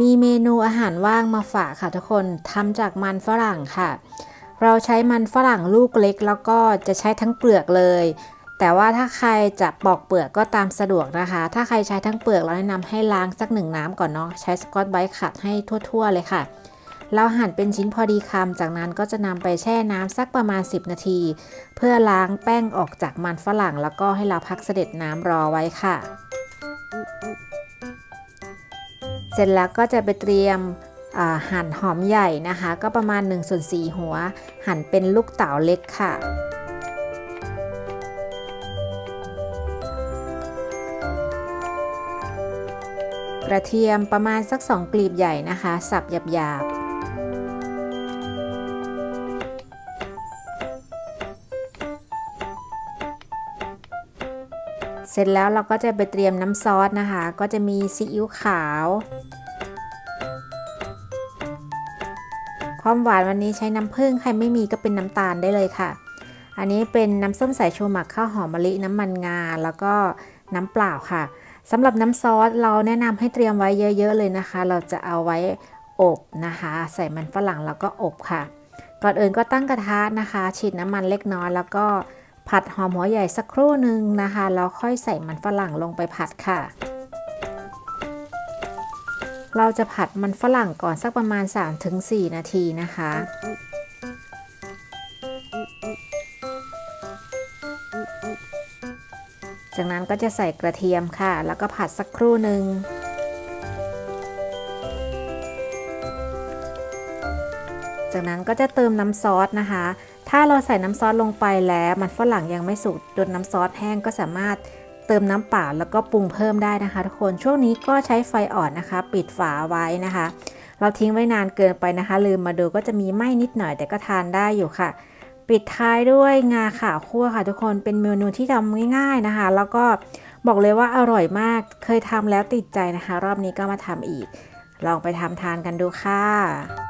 มีเมนูอาหารว่างมาฝากค่ะทุกคนทำจากมันฝรั่งค่ะ เราใช้มันฝรั่งลูกเล็ก แล้วก็จะใช้ทั้งเปลือกเลย แต่ว่าถ้าใครจะปอกเปลือกก็ตามสะดวกนะคะ ถ้าใครใช้ทั้งเปลือกเราแนะนำให้ล้างสักหนึ่งน้ำก่อนเนาะใช้สกอตไบรท์ขัดให้ทั่วๆเลยค่ะเราหั่นเป็นชิ้นพอดีคำ จากนั้นก็จะนำไปแช่น้ำสักประมาณ 10 นาที เพื่อล้างแป้งออกจากมันฝรั่ง แล้วก็ให้เราพักเสด็จน้ำรอไว้ค่ะ เสร็จแล้วก็จะไปเตรียมหั่นหอมใหญ่นะคะ ก็ประมาณ1ส่วน4หัว หั่นเป็นลูกเต๋าเล็กค่ะกระเทียมประมาณสัก 2 กลีบใหญ่นะคะ สับหยาบๆ เสร็จแล้วเราก็จะไปเตรียมน้ำซอสนะคะ ก็จะมีซีอิ๊วขาว ความหวานวันนี้ใช้น้ำผึ้งใครไม่มีก็เป็นน้ำตาลได้เลยค่ะ อันนี้เป็นน้ำส้มสายชูหมักข้าวหอมมะลิน้ำมันงา แล้วก็น้ำเปล่าค่ะสำหรับน้ำซอสเราแนะนำให้เตรียมไว้เยอะ ๆ เลยนะคะ เราจะเอาไว้อบนะคะ ใส่มันฝรั่งแล้วก็อบค่ะ ก่อนอื่นก็ตั้งกระทะนะคะ ฉีดน้ำมันเล็กน้อยแล้วก็ ผัดหอมหัวใหญ่สักครู่หนึ่งนะคะแล้วค่อยใส่มันฝรั่งลงไปผัดค่ะ เราจะผัดมันฝรั่งก่อนสักประมาณ 3-4 นาทีนะคะจากนั้นก็จะใส่กระเทียมค่ะ แล้วก็ผัดสักครู่หนึ่ง จากนั้นก็จะเติมน้ำซอสนะคะ ถ้าเราใส่น้ำซอสลงไปแล้วมันฝรั่งยังไม่สุกจนน้ำซอสแห้งก็สามารถเติมน้ำเปล่าแล้วก็ปรุงเพิ่มได้นะคะ ทุกคนช่วงนี้ก็ใช้ไฟอ่อนนะคะ ปิดฝาไว้นะคะ เราทิ้งไว้นานเกินไปนะคะ ลืมมาดูก็จะมีไหม้นิดหน่อยแต่ก็ทานได้อยู่ค่ะ ปิดท้ายด้วยงาขาวคั่วค่ะ ทุกคนเป็นเมนูที่ทำง่าย ๆนะคะ แล้วก็บอกเลยว่าอร่อยมากเคยทำแล้วติดใจนะคะ รอบนี้ก็มาทำอีก ลองไปทำทานกันดูค่ะ